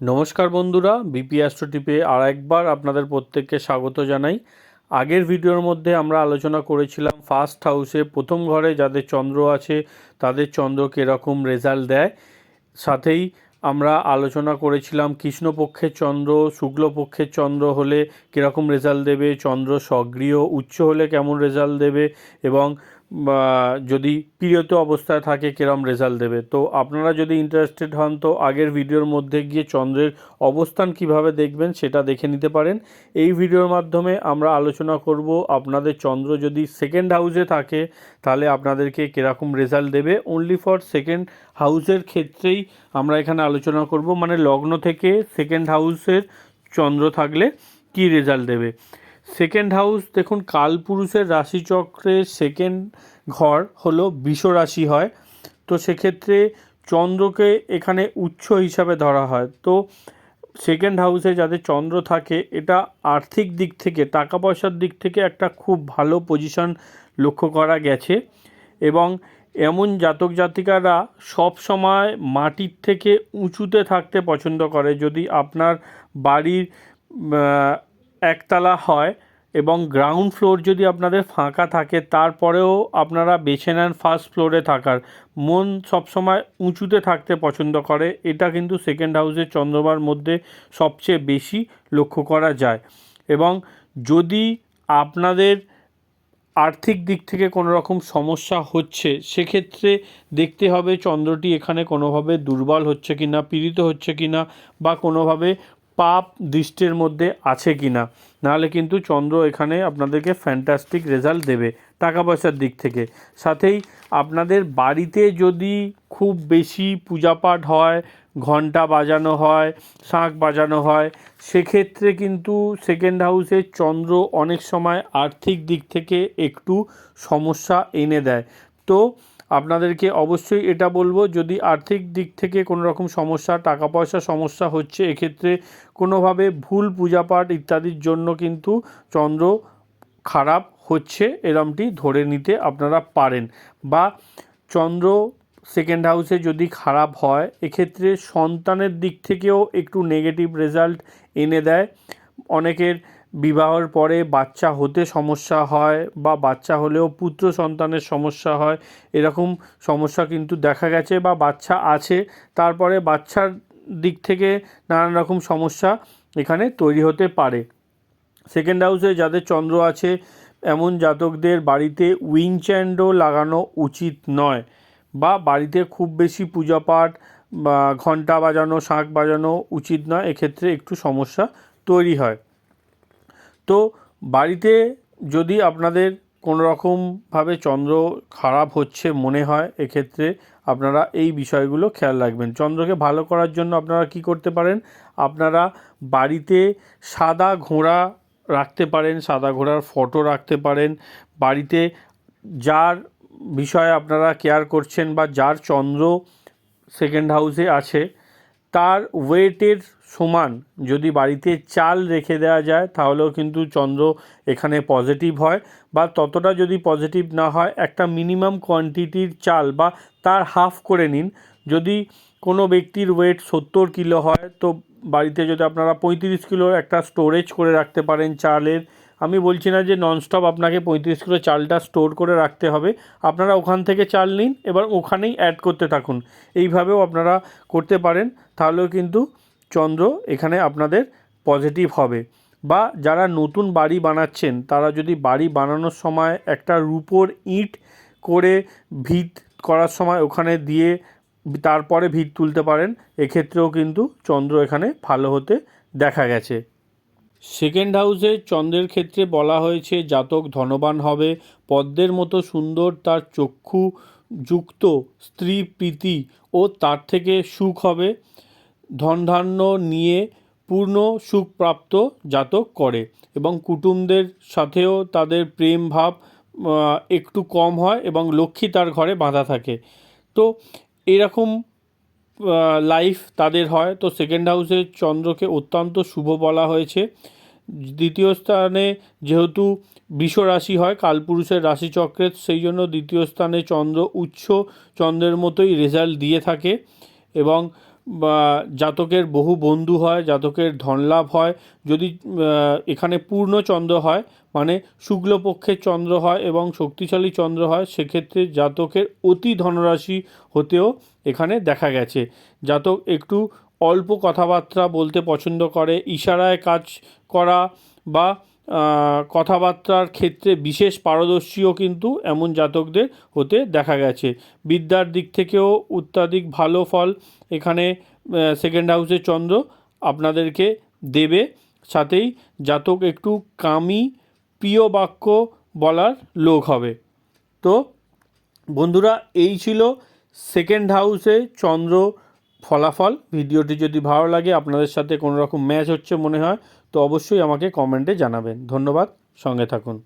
নমস্কার বন্ধুরা BP astro টিপে আর একবার আপনাদের প্রত্যেককে স্বাগত জানাই। আগের ভিডিওর মধ্যে আমরা আলোচনা করেছিলাম ফার্স্ট হাউসে প্রথম ঘরে যাদের চন্দ্র আছে, তাদের চন্দ্র কীরকম রেজাল্ট দেয়। সাথেই আমরা আলোচনা করেছিলাম কৃষ্ণপক্ষের চন্দ্র, শুক্লপক্ষের চন্দ্র হলে কীরকম রেজাল্ট দেবে, চন্দ্র সক্রিয়, উচ্চ হলে কেমন রেজাল্ট দেবে এবং যদি প্রিয়ত অবস্থায় থাকে, কিরম রেজাল্ট দেবে? তো আপনারা যদি ইন্টারেস্টেড হন, তো আগের ভিডিওর মধ্যে গিয়ে চন্দ্রের অবস্থান কীভাবে দেখবেন সেটা দেখে নিতে পারেন। এই ভিডিওর মাধ্যমে আমরা আলোচনা করব আপনাদের চন্দ্র যদি সেকেন্ড হাউসে থাকে, তাহলে আপনাদেরকে কীরকম রেজাল্ট দেবে? অনলি ফর সেকেন্ড হাউসের ক্ষেত্রেই আমরা এখানে আলোচনা করব। মানে লগ্ন থেকে সেকেন্ড হাউসের চন্দ্র থাকলে কি রেজাল্ট দেবে? সেকেন্ড হাউস দেখুন, কালপুরুষের রাশিচক্রের সেকেন্ড ঘর হলো বিষ রাশি হয়। তো সেক্ষেত্রে চন্দ্রকে এখানে উচ্চ হিসাবে ধরা হয়। তো সেকেন্ড হাউসে যাদের চন্দ্র থাকে, এটা আর্থিক দিক থেকে টাকা পয়সার দিক থেকে একটা খুব ভালো পজিশন লক্ষ্য করা গেছে। এবং এমন জাতক জাতিকারা সব সময় মাটির থেকে উঁচুতে থাকতে পছন্দ করে। যদি আপনার বাড়ির একতলা হয় এবং গ্রাউন্ড ফ্লোর যদি আপনাদের ফাঁকা থাকে, তারপরেও আপনারা বেছে নেন ফার্স্ট ফ্লোরে থাকার। মন সবসময় উঁচুতে থাকতে পছন্দ করে। এটা কিন্তু সেকেন্ড হাউসের চন্দ্রমার মধ্যে সবচেয়ে বেশি লক্ষ্য করা যায়। এবং যদি আপনাদের আর্থিক দিক থেকে কোনো রকম সমস্যা হচ্ছে, সেক্ষেত্রে দেখতে হবে চন্দ্রটি এখানে কোনোভাবে দুর্বল হচ্ছে কি না পীড়িত হচ্ছে কি না বা কোনোভাবে পাপ দৃষ্টির মধ্যে আছে কি না নাহলে কিন্তু চন্দ্র এখানে আপনাদেরকে ফ্যান্টাস্টিক রেজাল্ট দেবে টাকা পয়সার দিক থেকে। সাথেই আপনাদের বাড়িতে যদি খুব বেশি পূজাপাঠ হয় ঘণ্টা বাজানো হয়, শাঁখ বাজানো হয়, সেক্ষেত্রে কিন্তু সেকেন্ড হাউসে চন্দ্র অনেক সময় আর্থিক দিক থেকে একটু সমস্যা এনে দেয়। তো আপনাদেরকে অবশ্যই এটা বলব, যদি আর্থিক দিক থেকে কোনো রকম সমস্যা টাকা পয়সা সমস্যা হচ্ছে, এক্ষেত্রে কোনোভাবে ভুল পূজাপাঠ ইত্যাদির জন্য কিন্তু চন্দ্র খারাপ হচ্ছে এরমটি ধরে নিতে আপনারা পারেন। বা চন্দ্র সেকেন্ড হাউসে যদি খারাপ হয়, এক্ষেত্রে সন্তানের দিক থেকেও একটু নেগেটিভ রেজাল্ট এনে দেয়। অনেকের বিবাহের পরে বাচ্চা হতে সমস্যা হয় বা বাচ্চা হলেও পুত্র সন্তানের সমস্যা হয়, এরকম সমস্যা কিন্তু দেখা গেছে বা বাচ্চা আছে। তারপরে বাচ্চার দিক থেকে নানান রকম সমস্যা এখানে তৈরি হতে পারে। সেকেন্ড হাউসে যাদের চন্দ্র আছে, এমন জাতকদের বাড়িতে উইং চ্যান্ডো লাগানো উচিত নয় বা বাড়িতে খুব বেশি পূজাপাঠ বা ঘণ্টা বাজানো, শাঁখ বাজানো উচিত নয়। এক্ষেত্রে একটু সমস্যা তৈরি হয়। তো বাড়িতে যদি আপনাদের কোনো রকমভাবে চন্দ্র খারাপ হচ্ছে মনে হয়, এক্ষেত্রে আপনারা এই বিষয়গুলো খেয়াল রাখবেন। চন্দ্রকে ভালো করার জন্য আপনারা কি করতে পারেন? আপনারা বাড়িতে সাদা ঘোড়া রাখতে পারেন, সাদা ঘোড়ার ফটো রাখতে পারেন। বাড়িতে যার বিষয়ে আপনারা কেয়ার করছেন বা যার চন্দ্র সেকেন্ড হাউসে আছে তার ওয়েটের সমান যদি বাড়িতে চাল রেখে দেওয়া যায়, তাহলেও কিন্তু চন্দ্র এখানে পজিটিভ হয়। বা ততটা যদি পজিটিভ না হয়, একটা মিনিমাম কোয়ান্টিটির চাল বা তার হাফ করে নিন। যদি কোনো ব্যক্তির ওয়েট সত্তর কিলো হয়, তো বাড়িতে যদি আপনারা পঁয়ত্রিশ কিলোর একটা স্টোরেজ করে রাখতে পারেন চালের আমি বলছি না যে ননস্টপ আপনাকে পঁয়ত্রিশ কিলো চালটা স্টোর করে রাখতে হবে। আপনারা ওখান থেকে চাল নিন, এবার ওখানেই অ্যাড করতে থাকুন। এইভাবেও আপনারা করতে পারেন, তাহলেও কিন্তু চন্দ্র এখানে আপনাদের পজিটিভ হবে। বা যারা নতুন বাড়ি বানাচ্ছেন, তারা যদি বাড়ি বানানোর সময় একটা রূপোর ইট করে ভিত করার সময় ওখানে দিয়ে তারপরে ভিত তুলতে পারেন, এক্ষেত্রেও কিন্তু চন্দ্র এখানে ভালো হতে দেখা গেছে। সেকেন্ড হাউসে চন্দ্রের ক্ষেত্রে বলা হয়েছে, জাতক ধনবান হবে। পদ্মের মতো সুন্দর তার চক্ষু যুক্ত স্ত্রী প্রীতি ও তার থেকে সুখ হবে। ধনধান্য নিয়ে পূর্ণ সুখপ্রাপ্ত জাতক করে। এবং কুটুমদের সাথেও তাদের প্রেম ভাব একটু কম হয় এবং লক্ষ্মী তার ঘরে বাঁধা থাকে। তো এরকম লাইফ তাদের হয়। তো সেকেন্ড হাউসে চন্দ্রকে অত্যন্ত শুভ বলা হয়েছে। দ্বিতীয় স্থানে যেহেতু বিষ রাশি হয়, কালপুরুষের রাশিচক্রের, সেই জন্য দ্বিতীয় স্থানে চন্দ্র উচ্চ চন্দ্রের মতোই রেজাল্ট দিয়ে থাকে এবং জাতকের বহু বন্ধু হয়, জাতকের ধনলাভ হয়, যদি এখানে পূর্ণ চন্দ্র হয় মানে শুক্লপক্ষের চন্দ্র হয় এবং শক্তিশালী চন্দ্র হয়, সেক্ষেত্রে জাতকের অতি ধনরাশি হতেও এখানে দেখা গেছে। জাতক একটু অল্প কথাবার্তা বলতে পছন্দ করে, ইশারায় কাজ করা বা কথাবার্তার ক্ষেত্রে বিশেষ পারদর্শীও কিন্তু এমন জাতকদের হতে দেখা গেছে। বিদ্যার দিক থেকেও অত্যাধিক ভালো ফল এখানে সেকেন্ড হাউসে চন্দ্র আপনাদেরকে দেবে। সাথেই জাতক একটু কামি, প্রিয় বাক্য বলার লোক হবে। তো বন্ধুরা, এই ছিল সেকেন্ড হাউসে চন্দ্র ফলাফল, ভিডিওটি যদি ভালো লাগে, আপনাদের সাথে কোনো রকম ম্যাচ হচ্ছে মনে হয়, তো অবশ্যই আমাকে কমেন্টে জানাবেন। ধন্যবাদ, সঙ্গে থাকুন।